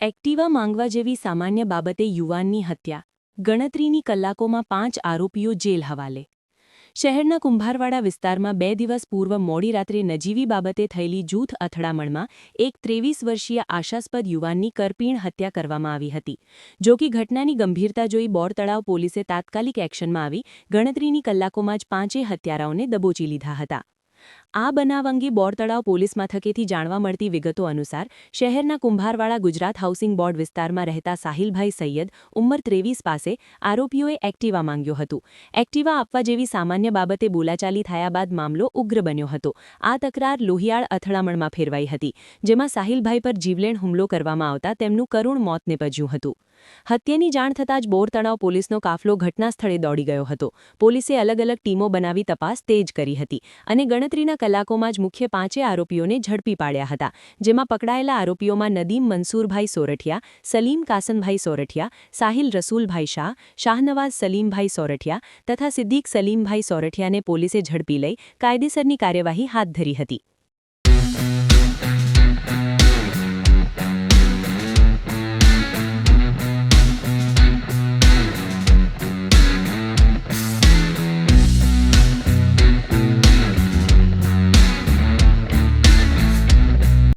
Activa માંગવા જેવી સામાન્ય બાબતે યુવાનની હત્યા. ગણતરીની કલાકોમાં પાંચ આરોપીઓ જેલ હવાલે. શહેરના કુંભારવાડા વિસ્તારમાં બે દિવસ પૂર્વ મોડી રાત્રે નજીવી બાબતે થયેલી જૂથ અથડામણમાં એક ત્રેવીસ વર્ષીય આશાસ્પદ યુવાનની કરપીણ હત્યા કરવામાં આવી હતી. જો કે ઘટનાની ગંભીરતા જોઈ બોરતળાવ પોલીસે તાત્કાલિક એક્શનમાં આવી ગણતરીની કલાકોમાં જ પાંચે હત્યારાઓને દબોચી લીધા હતા. આ બનાવ અંગે બોરતળાવ પોલીસ મથકેથી જાણવા મળતી વિગતો અનુસાર, શહેરના કુંભારવાળા ગુજરાત હાઉસિંગ બોર્ડ વિસ્તારમાં રહેતા સાહિલભાઈ સૈયદ ઉંમર ત્રેવીસ પાસે આરોપીઓએ એક્ટિવા માંગ્યો હતું. એક્ટિવા આપવા જેવી સામાન્ય બાબતે બોલાચાલી થયા બાદ મામલો ઉગ્ર બન્યો હતો. આ તકરાર લોહિયાળ અથડામણમાં ફેરવાઈ હતી, જેમાં સાહિલભાઈ પર જીવલેણ હુમલો કરવામાં આવતા તેમનું કરુણ મોત નિપજ્યું હતું. હત્યાની જાણ થતાં જ બોરતળાવ પોલીસનો કાફલો ઘટના સ્થળે દોડી ગયો હતો. પોલીસે અલગ અલગ ટીમો બનાવી તપાસ તેજ કરી હતી અને ગણતરીના કલાકોમાં જ મુખ્ય પાંચે આરોપીઓને ઝડપી પાડ્યા હતા, જેમાં પકડાયેલા આરોપીઓમાં નદીમ મંસૂરભાઈ સોરઠિયા, સલીમ કાસનભાઈ સોરઠિયા, સાહિલ રસૂલભાઈ શાહ, શાહનવાઝ સલીમભાઈ સોરઠિયા તથા સિદ્દીક સલીમભાઈ સોરઠિયાને પોલીસે ઝડપી લઈ કાયદેસરની કાર્યવાહી હાથ ધરી હતી.